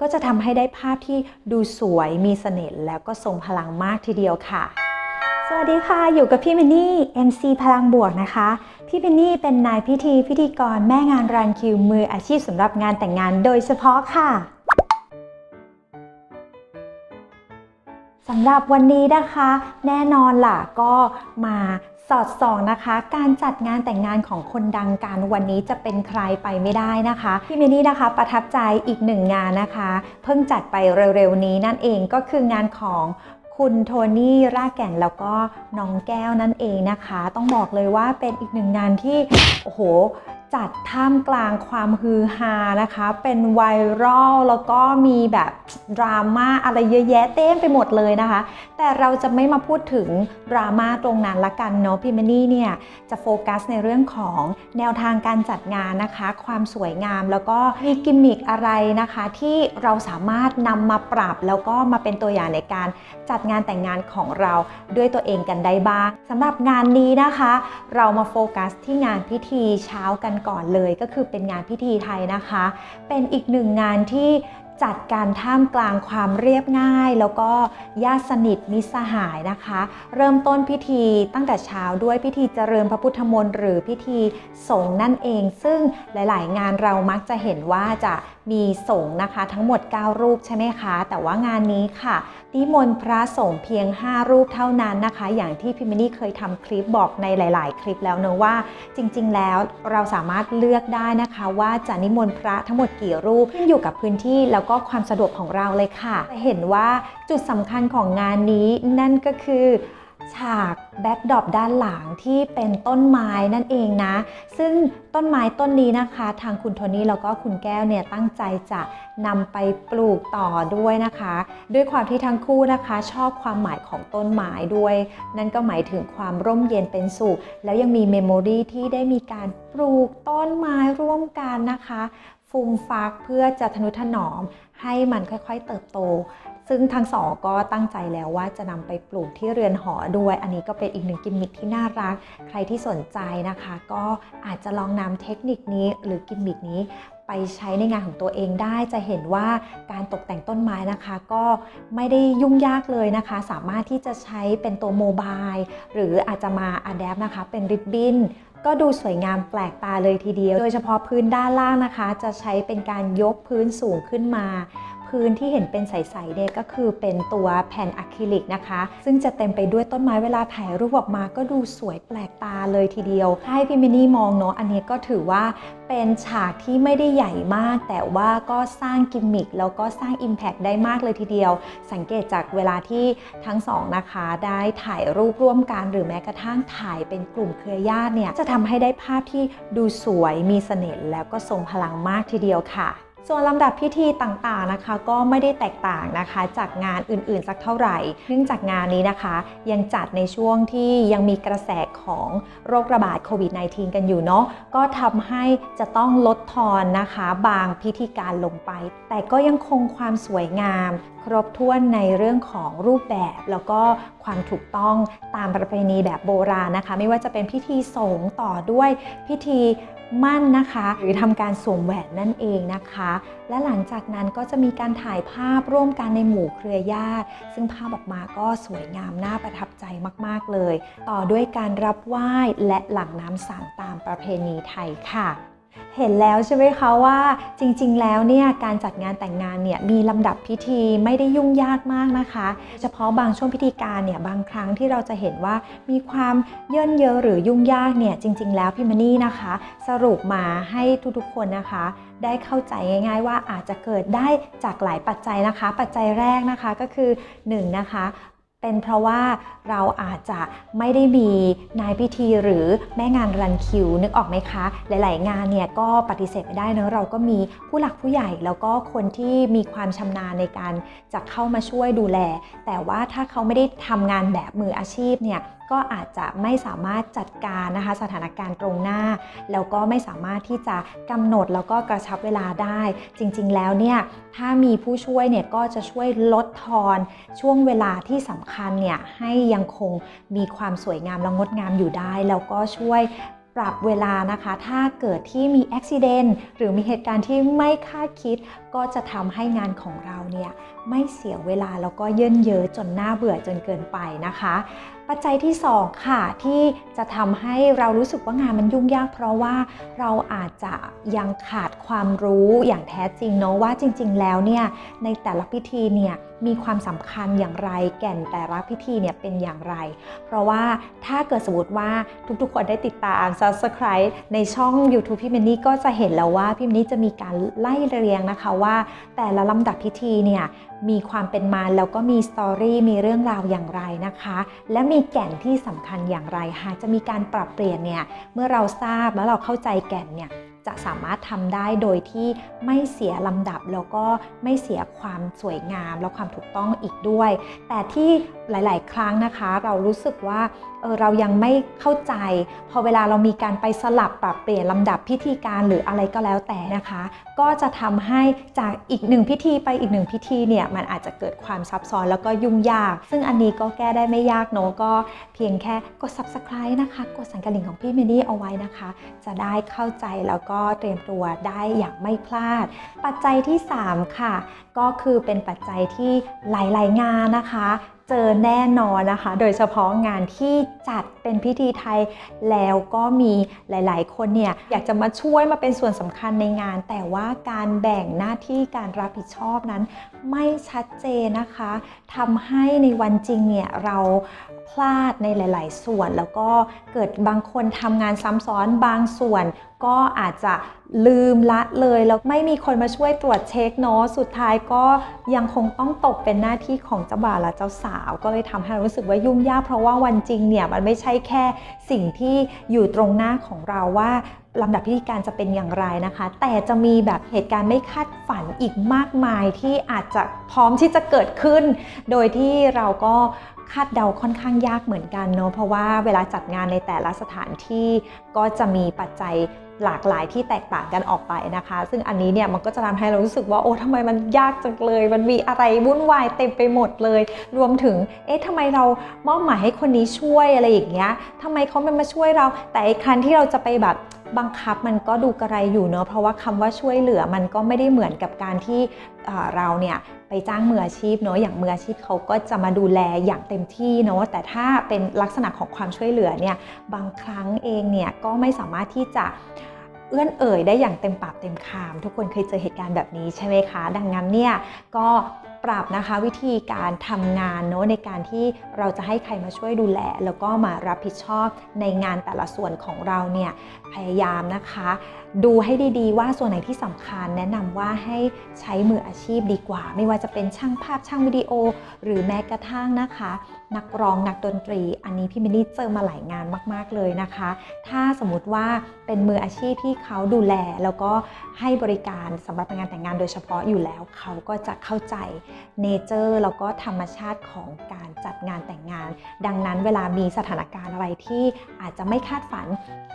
ก็จะทำให้ได้ภาพที่ดูสวยมีเสน่ห์แล้วก็ทรงพลังมากทีเดียวค่ะ สวัสดีค่ะ อยู่กับพี่เมนนี่ MC พลังบวกนะคะ พี่เมนนี่เป็นนายพิธีพิธีกรแม่งานรันคิวมืออาชีพสำหรับงานแต่งงานโดยเฉพาะค่ะ สำหรับวันนี้นะคะ แน่นอนล่ะก็มาสอดส่องนะคะ การจัดงานแต่งงานของคนดังการวันนี้จะเป็นใครไปไม่ได้นะคะพี่เมนี่นะคะประทับใจอีกหนึ่งงานนะคะ เพิ่งจัดไปเร็วๆนี้นั่นเองก็คืองานของคุณโทนี่รากแก่นแล้วก็น้องแก้วนั่นเองนะคะ ต้องบอกเลยว่าเป็นอีกหนึ่งงานที่โอ้โห จัดท่ามกลางความฮือฮานะคะ เป็นไวรัลแล้วก็มีแบบดราม่าอะไรเยอะแยะเต็มไปหมดเลยนะคะ แต่เราจะไม่มาพูดถึงดราม่าตรงนั้นละกันเนาะพี่แมนี่เนี่ยจะโฟกัสในเรื่องของแนวทางการจัดงานนะคะ ความสวยงามแล้วก็มีกิมมิคอะไรนะคะ ที่เราสามารถนำมาปรับแล้วก็มาเป็นตัวอย่างในการจัดงานแต่งงานของเราด้วยตัวเองกันได้บ้างสำหรับงานนี้นะคะ เรามาโฟกัสที่งานพิธีเช้ากันก่อนเลยก็คือเป็นงานพิธีไทยนะคะ เป็นอีกหนึ่งงานที่ จัดการท่ามกลางความเรียบง่าย แล้วก็ญาติสนิทมิสหายนะคะ เริ่มต้นพิธีตั้งแต่เช้าด้วยพิธีเจริญพระพุทธมนต์หรือพิธีสงฆ์นั่นเอง ซึ่งหลาย ๆ งานเรามักจะเห็นว่าจะมีสงฆ์นะคะ ทั้งหมด 9 รูปใช่ไหมคะ แต่ว่างานนี้ค่ะนิมนต์พระสงฆ์เพียง 5 รูปเท่านั้นนะคะ อย่างที่พิมพ์นี่เคยทำคลิปบอกในหลาย ๆ คลิปแล้วเนอะว่า จริง ๆ แล้วเราสามารถเลือกได้นะคะ ว่าจะนิมนต์พระทั้งหมดกี่รูปขึ้นอยู่กับพื้นที่แล้วก็ความสะดวกของเราเลยค่ะจะเห็นว่าจุดสำคัญของงานนี้นั่นก็คือฉากแบ็กดรอปด้านหลังที่เป็นต้นไม้นั่นเองนะ ซึ่งต้นไม้ต้นนี้นะคะ ทางคุณโทนี่แล้วก็คุณแก้วเนี่ยตั้งใจจะนำไปปลูกต่อด้วยนะคะ ด้วยความที่ทั้งคู่นะคะ ชอบความหมายของต้นไม้ด้วย นั่นก็หมายถึงความร่มเย็นเป็นสุข แล้วยังมีเมมโมรีที่ได้มีการปลูกต้นไม้ร่วมกันนะคะ ฟูมฟักเพื่อจะทนุถนอมให้มันค่อยๆเติบโต ซึ่งทั้งสอก็ตั้งใจแล้วว่าจะนำไปปลูกที่เรือนหอด้วย อันนี้ก็เป็นอีกหนึ่งกิมมิคที่น่ารัก ใครที่สนใจนะคะ ก็อาจจะลองนำเทคนิคนี้หรือกิมมิคนี้ไปใช้ในงานของตัวเองได้จะเห็นว่าการตกแต่งต้นไม้นะคะ ก็ไม่ได้ยุ่งยากเลยนะคะ สามารถที่จะใช้เป็นตัวโมบายหรืออาจจะมาอัดแอปนะคะ เป็นริบบิ้น ก็ดูสวยงามแปลกตาเลยทีเดียว โดยเฉพาะพื้นด้านล่างนะคะ จะใช้เป็นการยกพื้นสูงขึ้นมา พื้นที่เห็นเป็นใสๆเนี่ยก็คือเป็นตัวแผ่นอะคริลิกนะคะ ซึ่งจะเต็มไปด้วยต้นไม้เวลาถ่ายรูปออกมาก็ดูสวยแปลกตาเลยทีเดียว ให้พี่มินนี่มองเนาะอันนี้ก็ถือว่าเป็นฉากที่ไม่ได้ใหญ่มาก แต่ว่าก็สร้างกิมมิคแล้วก็สร้าง Impact ได้มากเลยทีเดียว สังเกตจากเวลาที่ทั้งสองนะคะได้ถ่ายรูปร่วมกันหรือแม้กระทั่งถ่ายเป็นกลุ่มเครือญาติเนี่ยจะทำให้ได้ภาพที่ดูสวยมีเสน่ห์แล้วก็ทรงพลังมากทีเดียวค่ะ ส่วนลำดับพิธีต่างๆนะคะ ก็ไม่ได้แตกต่างนะคะ จากงานอื่นๆสักเท่าไหร่ เนื่องจากงานนี้นะคะ ยังจัดในช่วงที่ยังมีกระแสของโรคระบาดโควิด -19 กันอยู่เนาะก็ทำให้จะต้องลดทอนนะคะ บางพิธีการลงไป แต่ก็ยังคงความสวยงาม ครบถ้วนในเรื่องของรูปแบบ แล้วก็ความถูกต้องตามประเพณีแบบโบราณนะคะ ไม่ว่าจะเป็นพิธีสงฆ์ต่อด้วยพิธี มั่นนะคะ หรือทำการสวมแหวนนั่นเองนะคะ และหลังจากนั้นก็จะมีการถ่ายภาพร่วมกันในหมู่เครือญาติ ซึ่งภาพออกมาก็สวยงามน่าประทับใจมาก ๆ เลย ต่อด้วยการรับไหว้และหลั่งน้ำสังตามประเพณีไทยค่ะ เห็นแล้วใช่ไหมคะว่าจริงๆ แล้วเนี่ยการจัดงานแต่งงานเนี่ยมีลำดับพิธีไม่ได้ยุ่งยากมากนะคะ เฉพาะบางช่วงพิธีการเนี่ยบางครั้งที่เราจะเห็นว่ามีความเยินเยอหรือยุ่งยากเนี่ยจริง ๆ แล้วพี่มานี่นะคะ สรุปมาให้ทุกๆคนนะคะ ได้เข้าใจง่าย ๆ ว่าอาจจะเกิดได้จากหลายปัจจัยนะคะ ปัจจัยแรกนะคะก็คือ1นะคะ เป็นเพราะว่าเราอาจจะไม่ได้มีนายพิธีหรือแม่งานรันคิวนึกออกไหมคะ หลาย ๆ งานเนี่ยก็ปฏิเสธไม่ได้นะเราก็มีผู้หลักผู้ใหญ่แล้วก็คนที่มีความชำนาญในการจะเข้ามาช่วยดูแล แต่ว่าถ้าเขาไม่ได้ทำงานแบบมืออาชีพเนี่ยก็อาจจะไม่สามารถจัดการนะคะสถานการณ์ตรงหน้า แล้วก็ไม่สามารถที่จะกำหนดแล้วก็กระชับเวลาได้ จริงๆแล้วเนี่ยถ้ามีผู้ช่วยเนี่ยก็จะช่วยลดทอนช่วงเวลาที่สำคัญเนี่ยให้ยังคงมีความสวยงามและงดงามอยู่ได้ แล้วก็ช่วยปรับเวลานะคะ ถ้าเกิดที่มีอุบิเหตุหรือมีเหตุการณ์ที่ไม่คาดคิด ก็จะทำให้งานของเราเนี่ยไม่เสียเวลาแล้วก็เยินเยอะจนน่าเบื่อจนเกินไปนะคะ ปัจจัยที่ 2 ค่ะ ที่จะทำให้เรารู้สึกว่างานมันยุ่งยาก เพราะว่าเราอาจจะยังขาดความรู้อย่างแท้จริงเนาะว่าจริง ๆ แล้วเนี่ยในแต่ละพิธีเนี่ยมีความสำคัญอย่างไร แก่นแต่ละพิธีเนี่ยเป็นอย่างไร เพราะว่าถ้าเกิดสมมติว่าทุกๆ คนได้ติดตาม subscribe ในช่อง YouTube พี่เมนนี่ก็จะเห็นแล้วว่าพี่เมนนี่จะมีการไล่เรียงนะคะว่าว่าแต่ละลำดับพิธีเนี่ยมีความเป็นมาแล้วก็มีสตอรี่มีเรื่องราวอย่างไรนะคะ และมีแก่นที่สำคัญอย่างไรหากจะมีการปรับเปลี่ยนเนี่ยเมื่อเราทราบแล้วเราเข้าใจแก่นเนี่ยจะสามารถทำได้โดยที่ไม่เสียลำดับแล้วก็ไม่เสียความสวยงามและความถูกต้องอีกด้วย แต่ที่หลาย ๆ ครั้งนะคะ เรารู้สึกว่า เออเรายังไม่เข้าใจ พอเวลาเรามีการไปสลับปรับเปลี่ยนลำดับพิธีการหรืออะไรก็แล้วแต่นะคะ ก็จะทำให้จากอีกหนึ่งพิธีไปอีกหนึ่งพิธีเนี่ยมันอาจจะเกิดความซับซ้อนแล้วก็ยุ่งยาก ซึ่งอันนี้ก็แก้ได้ไม่ยากเนอะก็เพียงแค่กด subscribe นะคะ กดสั่นกระดิ่งของพี่เมนี่เอาไว้นะคะ จะได้เข้าใจแล้วก็เตรียมตัวได้อย่างไม่พลาด ปัจจัยที่ 3 ค่ะ ก็คือเป็นปัจจัยที่หลาย ๆ งานนะคะ เจอแน่นอนนะคะ โดยเฉพาะงานที่จัดเป็นพิธีไทย แล้วก็มีหลาย ๆ คนเนี่ยอยากจะมาช่วยมาเป็นส่วนสำคัญในงาน แต่ว่าการแบ่งหน้าที่การรับผิดชอบนั้น ไม่ชัดเจนนะคะทำให้ในวันจริงเนี่ยเราพลาดในหลาย ๆ ส่วน แล้วก็เกิดบางคนทำงานซ้ำซ้อนบางส่วน ก็อาจจะลืมละเลยแล้วไม่มีคนมาช่วยตรวจเช็คเนาะสุดท้ายก็ยังคงต้องตกเป็นหน้าที่ของเจ้าบ่าวและเจ้าสาว ก็เลยทำให้รู้สึกว่ายุ่งยากเพราะว่าวันจริงเนี่ยมันไม่ใช่แค่สิ่งที่อยู่ตรงหน้าของเราว่าลำดับพิธีการจะเป็นอย่างไรนะคะ แต่จะมีแบบเหตุการณ์ไม่คาดฝันอีกมากมายที่อาจจะพร้อมที่จะเกิดขึ้น โดยที่เราก็ คาดเดาค่อนข้างยากเหมือนกันเนาะเพราะว่าเวลาจัดงานในแต่ละสถานที่ก็จะมีปัจจัยหลากหลายที่แตกต่างกันออกไปนะคะ ซึ่งอันนี้เนี่ยมันก็จะทำให้เรารู้สึกว่าโอ้ทำไมมันยากจังเลย มันมีอะไรวุ่นวายเต็มไปหมดเลย รวมถึงเอ๊ะทำไมเรามอบหมายให้คนนี้ช่วยอะไรอย่างเงี้ยทำไมเขาไม่มาช่วยเรา แต่ไอ้ครั้นที่เราจะไปแบบ บังคับมันก็ดูกระไรอยู่เนอะเพราะว่าคำว่าช่วยเหลือมันก็ไม่ได้เหมือนกับการที่เราเนี่ยไปจ้างมืออาชีพเนอะอย่างมืออาชีพเขาก็จะมาดูแลอย่างเต็มที่เนอะแต่ถ้าเป็นลักษณะของความช่วยเหลือเนี่ยบางครั้งเองเนี่ยก็ไม่สามารถที่จะเอื้อนเอ่ยได้อย่างเต็มปากเต็มคำทุกคนเคยเจอเหตุการณ์แบบนี้ใช่ไหมคะ ดังนั้นเนี่ยก็ ปรับนะคะวิธีการทำงานเนอะในการที่เราจะให้ใครมาช่วยดูแล แล้วก็มารับผิดชอบในงานแต่ละส่วนของเราเนี่ยพยายามนะคะ ดูให้ดีๆ ว่าส่วนไหนที่สำคัญ แนะนำว่าให้ใช้มืออาชีพดีกว่า ไม่ว่าจะเป็นช่างภาพช่างวิดีโอ หรือแม้กระทั่งนะคะ นักร้องนักดนตรี อันนี้พี่มิลลี่เจอมาหลายงานมาก ๆ เลยนะคะ ถ้าสมมติว่าเป็นมืออาชีพที่เขาดูแล แล้วก็ให้บริการสำหรับงานแต่งงานโดยเฉพาะอยู่แล้ว เขาก็จะเข้าใจเนเจอร์แล้วก็ธรรมชาติของการจัดงานแต่งงาน ดังนั้นเวลามีสถานการณ์อะไรที่อาจจะไม่คาดฝัน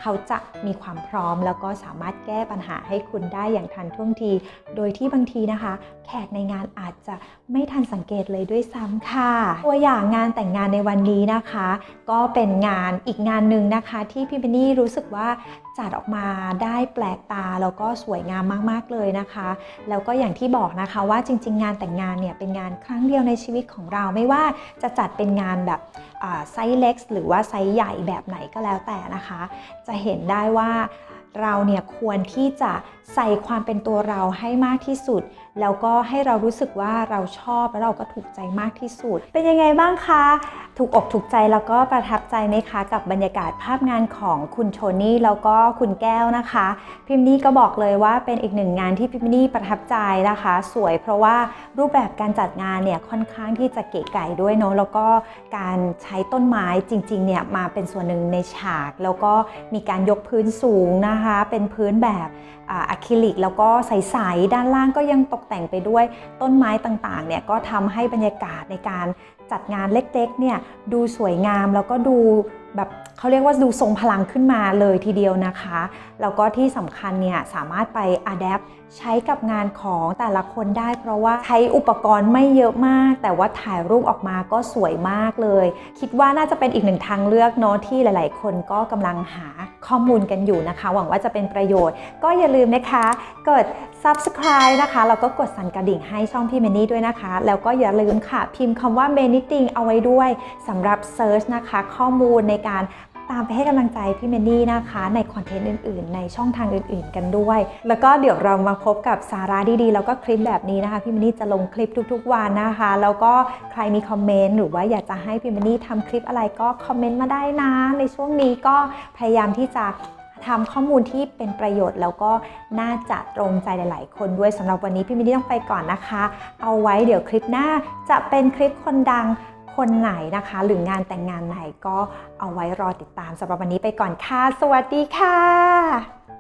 เขาจะมีความพร้อม แล้วก็สามารถแก้ปัญหาให้คุณได้อย่างทันท่วงที โดยที่บางทีนะคะ แขกในงานอาจจะไม่ทันสังเกตเลยด้วยซ้ำค่ะ ตัวอย่างงานแต่งงานในวันนี้นะคะ ก็เป็นงานอีกงานหนึ่งนะคะ ที่พี่เบนนี่รู้สึกว่าจัดออกมาได้แปลกตาแล้วก็สวยงามมาก ๆ เลยนะคะ แล้วก็อย่างที่บอกนะคะว่าจริง ๆ งานแต่งงานเนี่ยเป็นงานครั้งเดียวในชีวิตของเราไม่ว่าจะจัดเป็นงานแบบไซส์เล็กหรือว่าไซส์ใหญ่แบบไหนก็แล้วแต่นะคะ จะเห็นได้ว่าเราเนี่ยควรที่จะใส่ความเป็นตัวเราให้มากที่สุดแล้วก็ให้เรารู้สึกว่าเราชอบและเราก็ถูกใจมากที่สุด เป็นยังไงบ้างคะ ถูกอกถูกใจแล้วก็ประทับใจไหมคะ กับบรรยากาศภาพงานของคุณโทนี่แล้วก็คุณแก้วนะคะ พิมพ์นี่ก็บอกเลยว่าเป็นอีกหนึ่งงานที่พิมพ์นี่ประทับใจนะคะ สวยเพราะว่ารูปแบบการจัดงานเนี่ยค่อนข้างที่จะเก๋ไก๋ด้วยเนาะแล้วก็การใช้ต้นไม้จริงๆเนี่ยมาเป็นส่วนหนึ่งในฉาก แล้วก็มีการยกพื้นสูงนะคะ เป็นพื้นแบบอะคริลิก แล้วก็ใสๆด้านล่างก็ยังตกแต่งไปด้วยต้นไม้ต่างๆเนี่ยก็ทำให้บรรยากาศในการจัดงานเล็กๆเนี่ยดูสวยงามแล้วก็ดูแบบเขาเรียกว่าดูทรงพลังขึ้นมาเลยทีเดียวนะคะ แล้วก็ที่สำคัญเนี่ยสามารถไปอัดแอปใช้กับงานของแต่ละคนได้ เพราะว่าใช้อุปกรณ์ไม่เยอะมาก แต่ว่าถ่ายรูปออกมาก็สวยมากเลย คิดว่าน่าจะเป็นอีกหนึ่งทางเลือกเนาะที่หลาย ๆ คนก็กำลังหาข้อมูลกันอยู่นะคะ หวังว่าจะเป็นประโยชน์ ก็อย่าลืมนะคะกด subscribe นะคะแล้วก็กดสั่นกระดิ่งให้ช่องพี่เมนี่ด้วยนะคะ แล้วก็อย่าลืมค่ะ พิมพ์คำว่า m a n y t i n g เอาไว้ด้วยสำหรับ search นะคะ ข้อมูลในการตามไปให้กำลังใจพี่เมนนี่นะคะ ในคอนเทนต์อื่นๆ ในช่องทางอื่นๆ กันด้วย แล้วก็เดี๋ยวเรามาพบกับสาระดีๆ แล้วก็คลิปแบบนี้นะคะ พี่เมนนี่จะลงคลิปทุกๆ วันนะคะ แล้วก็ใครมีคอมเมนต์หรือว่าอยากจะให้พี่เมนนี่ทำคลิปอะไรก็คอมเมนต์มาได้นะ ในช่วงนี้ก็พยายามที่จะทำข้อมูลที่เป็นประโยชน์แล้วก็น่าจะตรงใจหลาย ๆ คนด้วยสำหรับวันนี้พี่มินนี่ต้องไปก่อนนะคะ เอาไว้เดี๋ยวคลิปหน้าจะเป็นคลิปคนดัง คนไหนนะคะ หรืองานแต่งงานไหนก็เอาไว้รอติดตามสำหรับวันนี้ไปก่อนค่ะ สวัสดีค่ะ